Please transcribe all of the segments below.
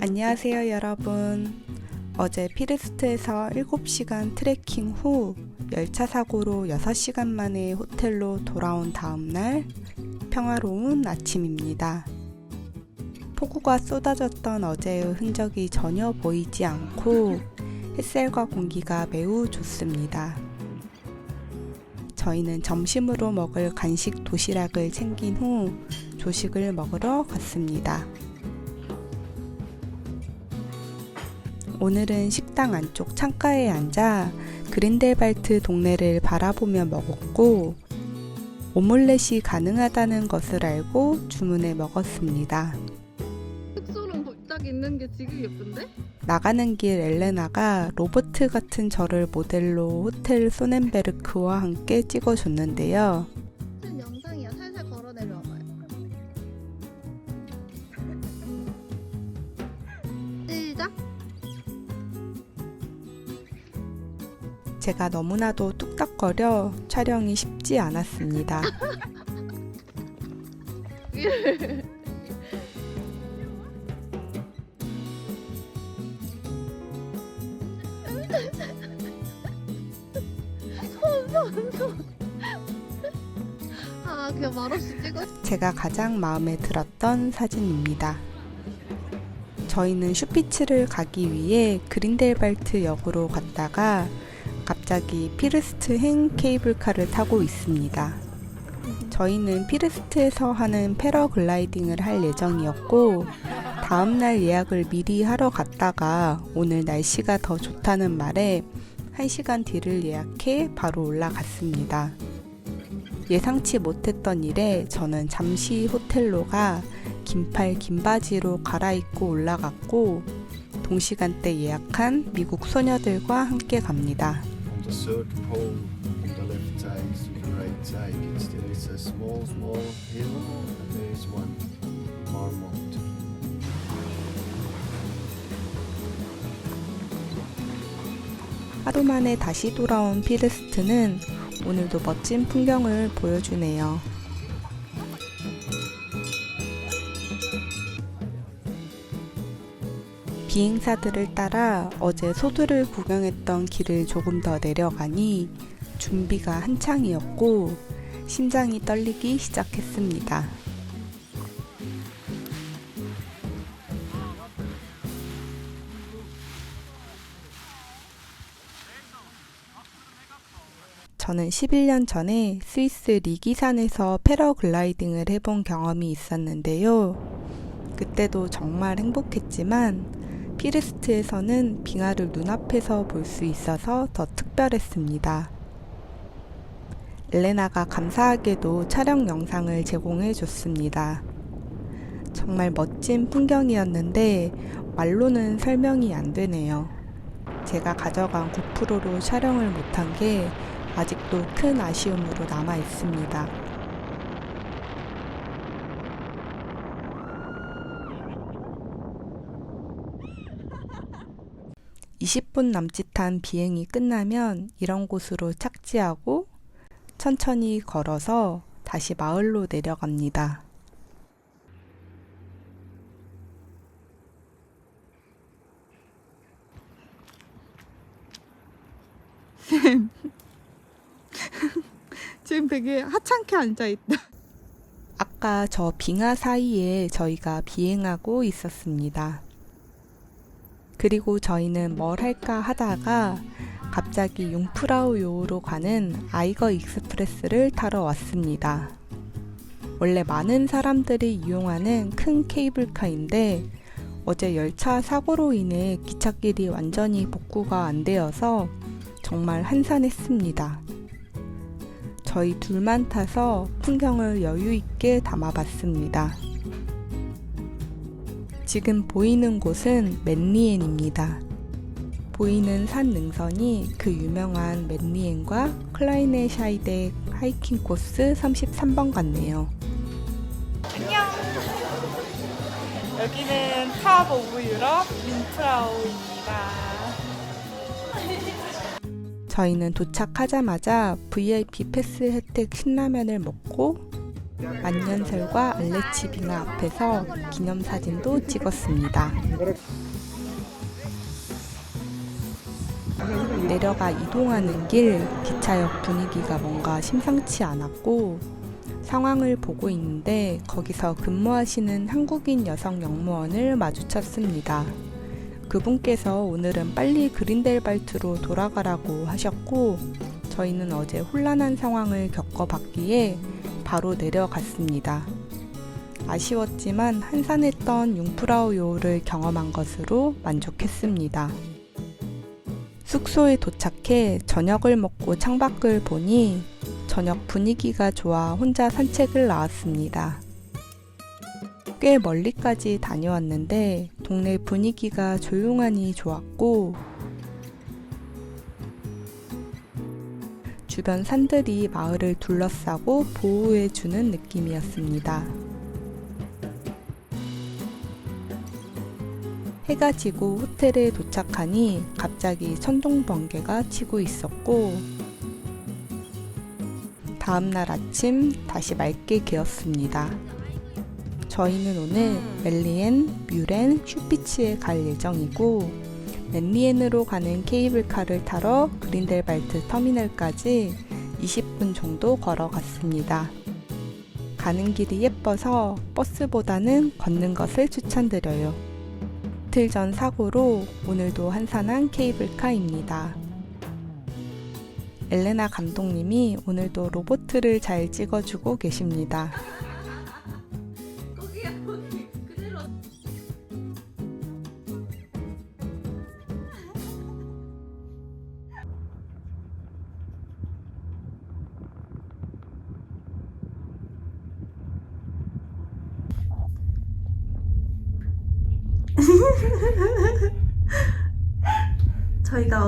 안녕하세요, 여러분. 어제 피레스트에서 7시간 트레킹 후 열차 사고로 6시간 만에 호텔로 돌아온 다음날 평화로운 아침입니다. 폭우가 쏟아졌던 어제의 흔적이 전혀 보이지 않고 햇살과 공기가 매우 좋습니다. 저희는 점심으로 먹을 간식 도시락을 챙긴 후 조식을 먹으러 갔습니다. 오늘은 식당 안쪽 창가에 앉아 그린델발트 동네를 바라보며 먹었고 오믈렛이 가능하다는 것을 알고 주문해 먹었습니다. 흑소름 딱 있는 게 지금 예쁜데? 나가는 길 엘레나가 로버트 같은 저를 모델로 호텔 소넨베르크와 함께 찍어줬는데요. 지금 영상이야. 살살 걸어 내려와봐요. 시작. 제가 너무나도 뚝딱거려 촬영이 쉽지 않았습니다. 아 그냥 말없이 찍어. 제가 가장 마음에 들었던 사진입니다. 저희는 슈피츠를 가기 위해 그린델발트 역으로 갔다가 갑자기 피르스트행 케이블카를 타고 있습니다. 저희는 피르스트에서 하는 패러글라이딩을 할 예정이었고 다음날 예약을 미리 하러 갔다가 오늘 날씨가 더 좋다는 말에 1시간 뒤를 예약해 바로 올라갔습니다. 예상치 못했던 일에 저는 잠시 호텔로 가 긴팔 긴바지로 갈아입고 올라갔고 동시간대 예약한 미국 소녀들과 함께 갑니다. The third pole on the left side, the right side, it's, it's a small, small hill, and there is one marmot. 하루 만에 다시 돌아온 피르스트는 오늘도 멋진 풍경을 보여주네요. 비행사들을 따라 어제 소들을 구경했던 길을 조금 더 내려가니 준비가 한창이었고 심장이 떨리기 시작했습니다. 저는 11년 전에 스위스 리기산에서 패러글라이딩을 해본 경험이 있었는데요. 그때도 정말 행복했지만 피르스트에서는 빙하를 눈앞에서 볼 수 있어서 더 특별했습니다. 엘레나가 감사하게도 촬영 영상을 제공해 줬습니다. 정말 멋진 풍경이었는데 말로는 설명이 안 되네요. 제가 가져간 고프로로 촬영을 못한 게 아직도 큰 아쉬움으로 남아 있습니다. (20분) 남짓한 비행이 끝나면 이런 곳으로 착지하고 천천히 걸어서 다시 마을로 내려갑니다. 지금 되게 하찮게 앉아 있다. 아까 저 빙하 사이에 저희가 비행하고 있었습니다. 그리고 저희는 뭘 할까 하다가 갑자기 융프라우 요로 가는 아이거 익스프레스를 타러 왔습니다. 원래 많은 사람들이 이용하는 큰 케이블카인데 어제 열차 사고로 인해 기찻길이 완전히 복구가 안 되어서 정말 한산했습니다. 저희 둘만 타서 풍경을 여유 있게 담아봤습니다. 지금 보이는 곳은 맨리엔입니다. 보이는 산 능선이 그 유명한 맨리엔과 클라이네 샤이덱 하이킹 코스 33번 같네요. 안녕! 여기는 탑 오브 유럽 윈프라우입니다. 저희는 도착하자마자 VIP 패스 혜택 신라면을 먹고 만년설과 알레치 빙하 앞에서 기념사진도 찍었습니다. 내려가 이동하는 길 기차역 분위기가 뭔가 심상치 않았고 상황을 보고 있는데 거기서 근무하시는 한국인 여성 영무원을 마주쳤습니다. 그분께서 오늘은 빨리 그린델 발트로 돌아가라고 하셨고 저희는 어제 혼란한 상황을 겪어봤기에 바로 내려갔습니다. 아쉬웠지만 한산했던 융프라우 요를 경험한 것으로 만족했습니다. 숙소에 도착해 저녁을 먹고 창밖을 보니 저녁 분위기가 좋아 혼자 산책을 나왔습니다. 꽤 멀리까지 다녀왔는데 동네 분위기가 조용하니 좋았고 주변 산들이 마을을 둘러싸고 보호해주는 느낌이었습니다. 해가 지고 호텔에 도착하니 갑자기 천둥 번개가 치고 있었고 다음날 아침 다시 맑게 개었습니다. 저희는 오늘 멜리엔, 뮤렌, 슈피츠에 갈 예정이고 멜리엔으로 가는 케이블카를 타러 그린델발트 터미널까지 20분 정도 걸어갔습니다. 가는 길이 예뻐서 버스보다는 걷는 것을 추천드려요. 이틀 전 사고로 오늘도 한산한 케이블카입니다. 엘레나 감독님이 오늘도 로보트를 잘 찍어주고 계십니다.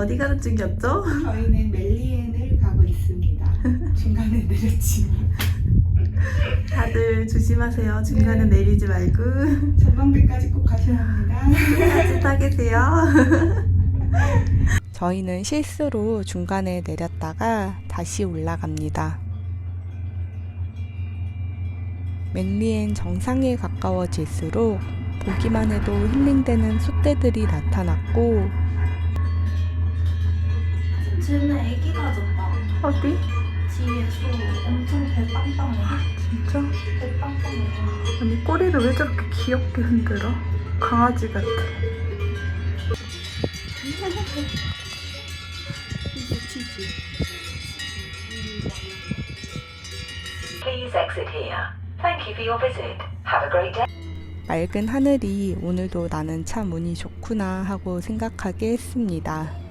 어디 가는 중이었죠? 저희는 멜리엔을 가고 있습니다. 중간에 내렸지만 다들 조심하세요. 중간에 내리지 말고 전망대까지 꼭 가셔야 합니다. 같이 타 계세요. 저희는 실수로 중간에 내렸다가 다시 올라갑니다. 멜리엔 정상에 가까워질수록 보기만 해도 힐링되는 숫대들이 나타났고 쟤는 애기 가졌다. 어디? 뒤에 소 엄청 배 빵빵해. 진짜? 배 빵빵해. 아니 꼬리를 왜 저렇게 귀엽게 흔들어? 강아지 같아. Please exit here. Thank you for your visit. Have a great day. 맑은 하늘이 오늘도 나는 참 운이 좋구나 하고 생각하게 했습니다.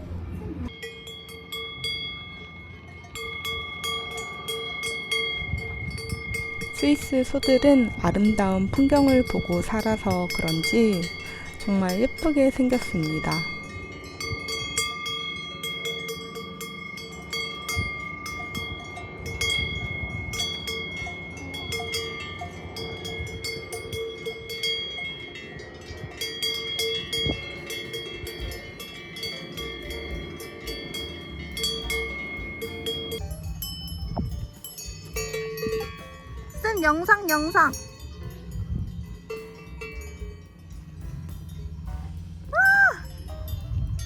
스위스 소들은 아름다운 풍경을 보고 살아서 그런지 정말 예쁘게 생겼습니다. 쌤 영상 영상. 와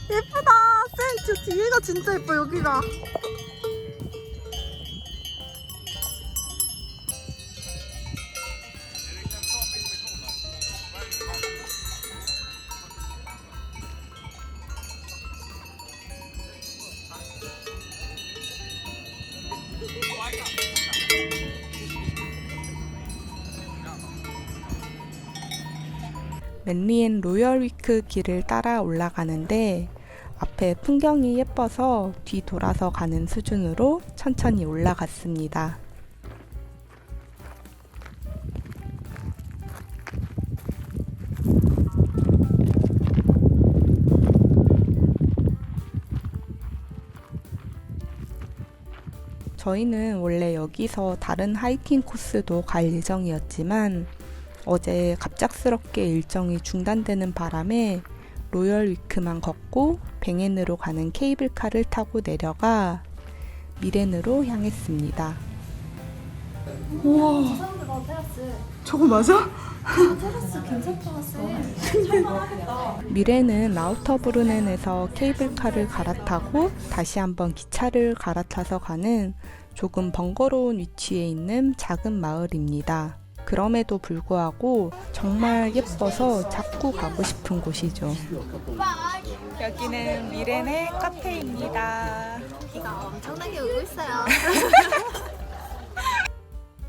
예쁘다. 쌤 저 뒤에가 진짜 예뻐 여기가. 맨리엔 로열위크 길을 따라 올라가는데 앞에 풍경이 예뻐서 뒤 돌아서 가는 수준으로 천천히 올라갔습니다. 저희는 원래 여기서 다른 하이킹 코스도 갈 예정이었지만 어제 갑작스럽게 일정이 중단되는 바람에 로열 위크만 걷고 뱅엔으로 가는 케이블카를 타고 내려가 미렌으로 향했습니다. 우와 저거 맞아? 미래는 라우터브르넨에서 케이블카를 갈아타고 다시 한번 기차를 갈아타서 가는 조금 번거로운 위치에 있는 작은 마을입니다. 그럼에도 불구하고 정말 예뻐서 자꾸 가고 싶은 곳이죠. 여기는 미렌의 카페입니다. 비가 엄청나게 오고 있어요.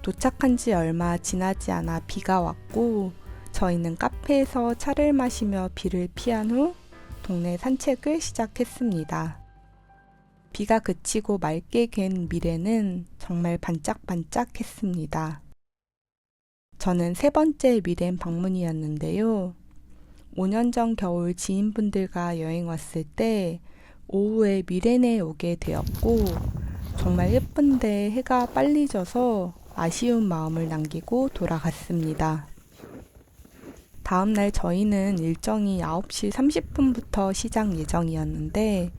도착한 지 얼마 지나지 않아 비가 왔고 저희는 카페에서 차를 마시며 비를 피한 후 동네 산책을 시작했습니다. 비가 그치고 맑게 갠 미래는 정말 반짝반짝했습니다. 저는 세 번째 미렌 방문이었는데요. 5년 전 겨울 지인분들과 여행 왔을 때 오후에 미렌에 오게 되었고 정말 예쁜데 해가 빨리 져서 아쉬운 마음을 남기고 돌아갔습니다. 다음 날 저희는 일정이 9시 30분부터 시작 예정이었는데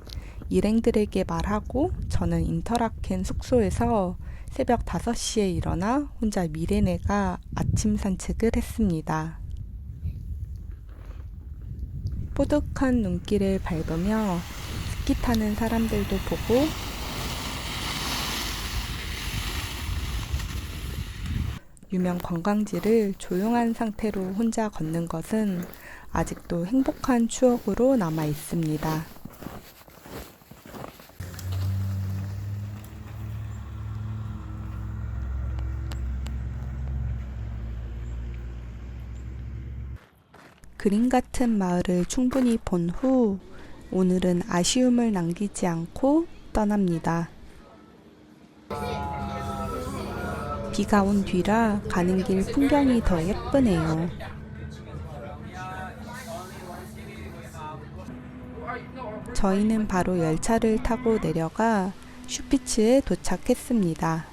일행들에게 말하고 저는 인터라켄 숙소에서 새벽 5시에 일어나 혼자 미레네가 아침 산책을 했습니다. 뽀득한 눈길을 밟으며 스키 타는 사람들도 보고 유명 관광지를 조용한 상태로 혼자 걷는 것은 아직도 행복한 추억으로 남아 있습니다. 그림 같은 마을을 충분히 본 후 오늘은 아쉬움을 남기지 않고 떠납니다. 비가 온 뒤라 가는 길 풍경이 더 예쁘네요. 저희는 바로 열차를 타고 내려가 슈피츠에 도착했습니다.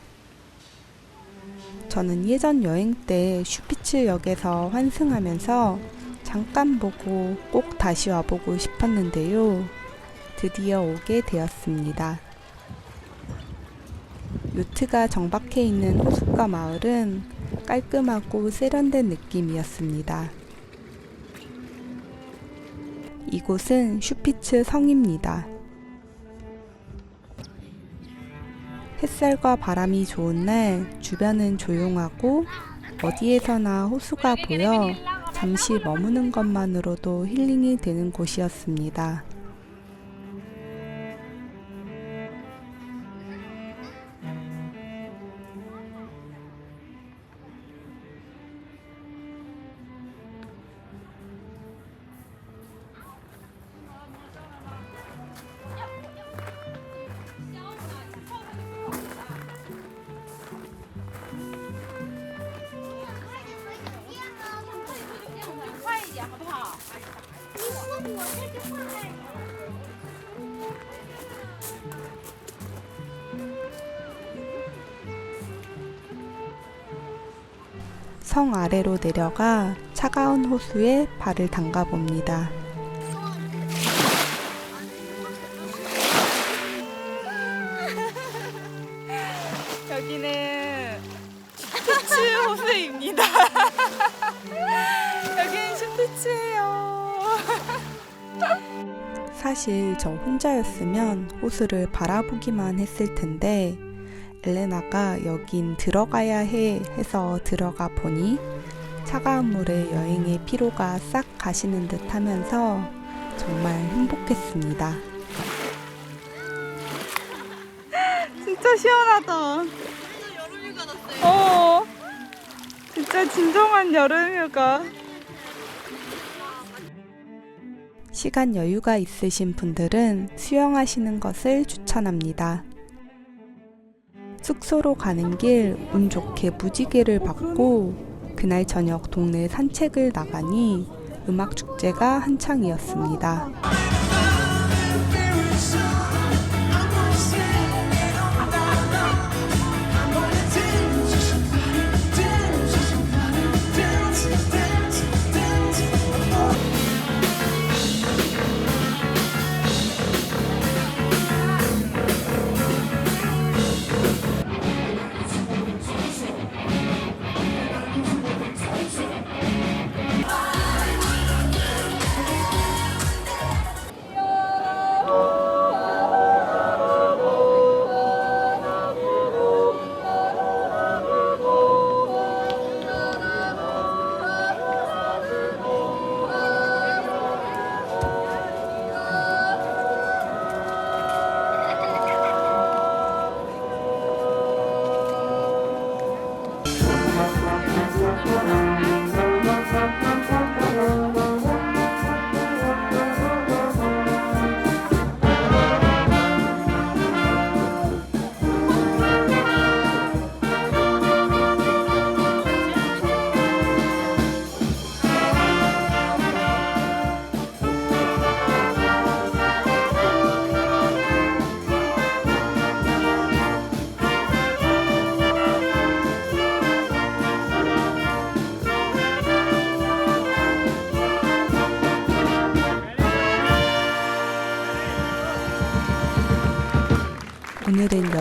저는 예전 여행 때 슈피츠 역에서 환승하면서 잠깐 보고 꼭 다시 와보고 싶었는데요. 드디어 오게 되었습니다. 요트가 정박해 있는 호숫가 마을은 깔끔하고 세련된 느낌이었습니다. 이곳은 슈피츠 성입니다. 햇살과 바람이 좋은 날 주변은 조용하고 어디에서나 호수가 보여 잠시 머무는 것만으로도 힐링이 되는 곳이었습니다. 성 아래로 내려가 차가운 호수에 발을 담가 봅니다. 사실 저 혼자였으면 호수를 바라보기만 했을 텐데 엘레나가 여긴 들어가야 해 해서 들어가 보니 차가운 물에 여행의 피로가 싹 가시는 듯 하면서 정말 행복했습니다. 진짜 시원하다. 여름휴가 났어요. 어. 진짜 진정한 여름휴가. 시간 여유가 있으신 분들은 수영하시는 것을 추천합니다. 숙소로 가는 길 운 좋게 무지개를 받고 그날 저녁 동네 산책을 나가니 음악 축제가 한창이었습니다.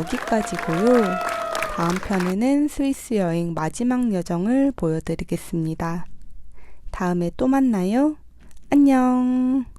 여기까지고요. 다음 편에는 스위스 여행 마지막 여정을 보여드리겠습니다. 다음에 또 만나요. 안녕.